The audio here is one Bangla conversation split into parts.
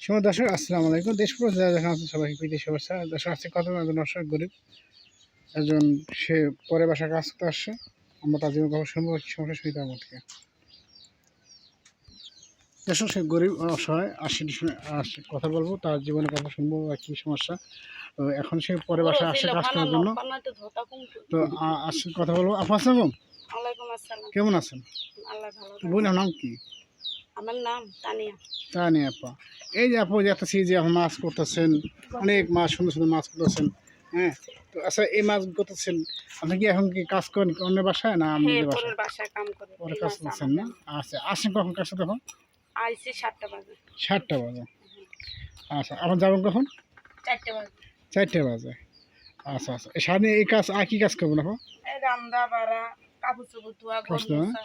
সময় দর্শক আসসালামু আলাইকুম। দেশ পুরো যারা দেখা আছে সবাইকে প্রীতি শুভেচ্ছা। দর্শক আসছে কত একজন দর্শক গরিব? একজন সে পরে বাসা কাজ করতে আসছে। আমরা তার শুনব কি সমস্যা সুবিধা আমার থেকে দর্শক সে গরিব অসহায় আসছে আসছে কথা বলব তার জীবনে কথা শুনব বা কী সমস্যা। তো এখন সে পরে বাসা আসছে কাজ করার জন্য। তো আসছে কথা বলব। আপু আসসালাম ওয়ালাইকুম কেমন আছেন? বোন নাম কি? আমার নাম তানিয়া। তা নিয়ে আপা। এই যে আপু যে একটা যে এখন মাছ করতেছেন অনেক মাছ সুন্দর সুন্দর মাছ করতেছেন হ্যাঁ? তো আচ্ছা এই মাছ করতেছেন আপনি কি এখন কি কাজ করেন অন্য বাসায় না হ্যাঁ আমাদের বাসায়? পরের কাম করে। পরে কাজ করছেন না? আচ্ছা আসেন কখন কাজটা তখন আইসি সাতটা বাজে। সাতটা বাজে। আচ্ছা আবার যাবেন কখন? চারটে বাজে চারটে বাজে। আচ্ছা আচ্ছা সারাদিন এই কাজ আর কি কাজ করবেন আপা? রান্দা বাড়া কাপড় চোপড় ধোয়া ঘর কষ্ট, হ্যাঁ? মোছা,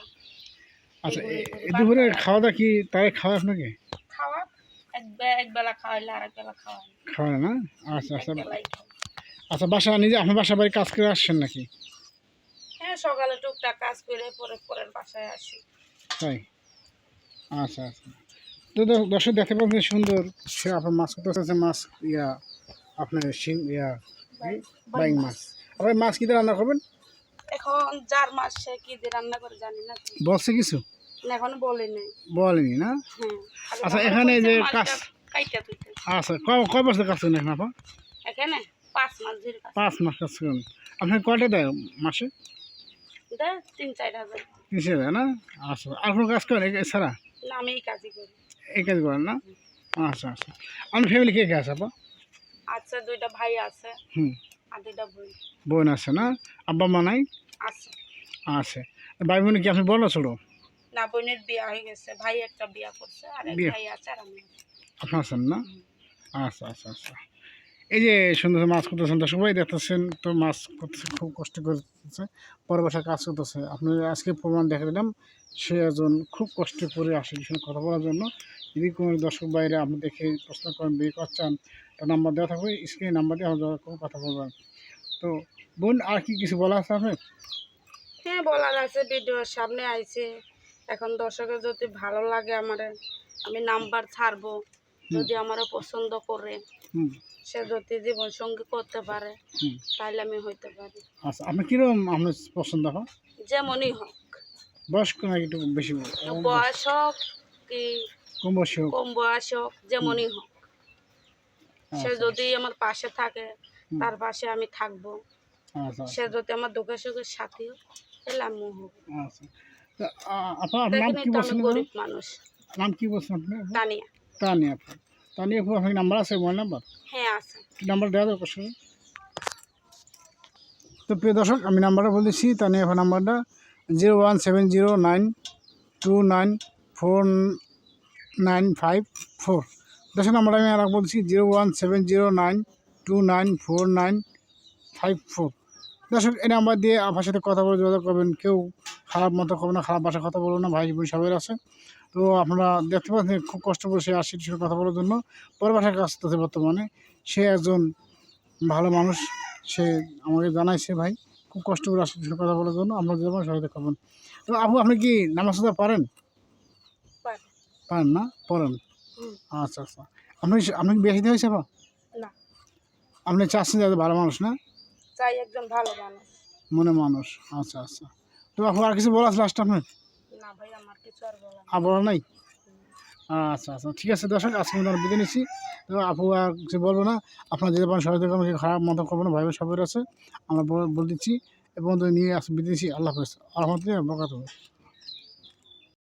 আচ্ছা দুপুরে খাওয়া দাওয়া কি তাই খাওয়া আপনাকে? খাওয়া এক বে- এক বেলা খাওয়াইলে আর এক বেলা খাওয়াই খাওয়া না? আচ্ছা আচ্ছা। আচ্ছা বাসা নিজে আপনার বাসা বাড়ি কাজ করে আসছেন নাকি? হ্যাঁ সকালে টুকটাক কাজ করে পরে পরের বাসায় আসি। তাই? আচ্ছা আচ্ছা। তো দ- দর্শক দেখতে পাচ্ছেন সুন্দর সে আপনার মাছ করতে মাছ ইয়া আপনার শিং ইয়া বাইং মাছ। আপনার মাছ কী দিয়ে রান্না করবেন? এখন যার মাস সে কি দিয়ে রান্না করে জানি না। বলছে কিছু? এখনও বলি বলেনি না? হ্যাঁ। আচ্ছা, এখানে যে কাজ- আচ্ছা কয় বছর কাজ করেন এখন আপা? এখানে পাঁচ মাস পাঁচ মাস কাজ করেন আপনার কয়টা দেয় মাসে? তিন চার হাজার। না? আচ্ছা আর কোনো কাজ করেন না আমি এই কাজই করি। এই কাজ করেন না? আচ্ছা আচ্ছা। আপনার ফ্যামিলি কে কে আছে আপা? আচ্ছা দুইটা ভাই আছে হুম। আর দুইটা বোন। বোন আছে না? আব্বা মা নাই? আছে। আছে। ভাই বোন কি আপনি না ছোটো? না বোনের বিয়া হয়ে গেছে ভাই একটা বিয়া করছে আর এক। ভাই আছে আর আমি। আপনি আছেন না? আচ্ছা আচ্ছা আচ্ছা। এই যে সুন্দর মাছ করতেছেন তো সবাই দেখতেছেন তো মাছ করতেছে খুব কষ্ট করতেছে পরে বাসায় কাজ করতেছে। আপনি আজকে প্রমাণ দেখা দিলাম সে একজন খুব কষ্ট করে আসে সঙ্গে কথা বলার জন্য। যদি কোনো দর্শক বাইরে আপনি দেখে প্রশ্ন করেন বিয়ে করছেন তার নাম্বার দেওয়া থাকবে স্ক্রিনে নাম্বার দিয়ে আপনারা কোনো কথা বলবেন। তো বোন আর কি কিছু বলা আছে আপনার? হ্যাঁ বলার আছে ভিডিওর সামনে আইছে। এখন দর্শকের যদি ভালো লাগে আমার আমি নাম্বার ছাড়বো। যদি আমার পছন্দ করে সে যদি জীবন সঙ্গী করতে পারে তাহলে আমি হইতে পারি। আচ্ছা আপনি কীরকম আপনার পছন্দ হয়? যেমনই হোক। বয়স কোনো একটু বেশি বয়স? হোক কি কম বয়সী হোক। কম বয়স হোক যেমনই হোক। সে আচ্ছা, যদি আমার পাশে থাকে তার পাশে আমি থাকব। আচ্ছা সে যদি আমার দুঃখে সুখের সাথী হোক তাহলে আমিও হব। আচ্ছা। আপনার নাম কি বলছেন মানুষ। নাম কি বলছেন আপনি? তানিয়া। তানি আপা। তানি আপু আপনার নাম্বার আছে মোবাইল নাম্বার? হ্যাঁ আছে। নাম্বার দেওয়া দরকার শুনে তো প্রিয় দর্শক আমি নাম্বারটা বলেছি তানি আপা নাম্বারটা zero one seven zero nine two nine four nine five four. দর্শক নাম্বারটা আমি আর বলছি zero one seven zero nine two nine four nine five four. দর্শক এই নাম্বার দিয়ে আপনার সাথে কথা বলে যোগাযোগ করবেন কেউ। খারাপ মতো করব না খারাপ ভাষায় কথা বলব না ভাই বোন সবাই আছে। তো আপনারা দেখতে পাচ্ছেন খুব কষ্ট করে সে আসছে সাথে কথা বলার জন্য। পরে বাসায় কাজ করতেছে বর্তমানে সে একজন ভালো মানুষ সে আমাকে জানাইছে ভাই খুব কষ্ট করে আসছে সাথে কথা বলার জন্য আপনারা যেমন সহায়তা করবেন তো আপু আপনি কি নামাজ পারেন? পারেন না? পড়েন? আচ্ছা আচ্ছা। আপনি আপনি কি বিয়ে শাদী হয়েছে না। আপনি চাচ্ছেন যাতে ভালো মানুষ না? চাই একজন ভালো মানুষ। মনে মানুষ। আচ্ছা আচ্ছা। তো আপু আর কিছু বলাস আছে লাস্ট আপনার? না ভাই আমার কিছু আর বলার নেই। বলা নাই? আচ্ছা আচ্ছা ঠিক আছে দর্শক আজকে আমি আমরা বিদায় নিচ্ছি। তো আপু আর কিছু বলব না। আপনার যেতে পারেন সবাই আমাকে খারাপ মতো করব না ভাই সবাই আছে। আমরা বলে দিচ্ছি। এবং তো নিয়ে আস বিদেশি আল্লাহ হাফেজ। আলহামদুলিল্লাহ বকাত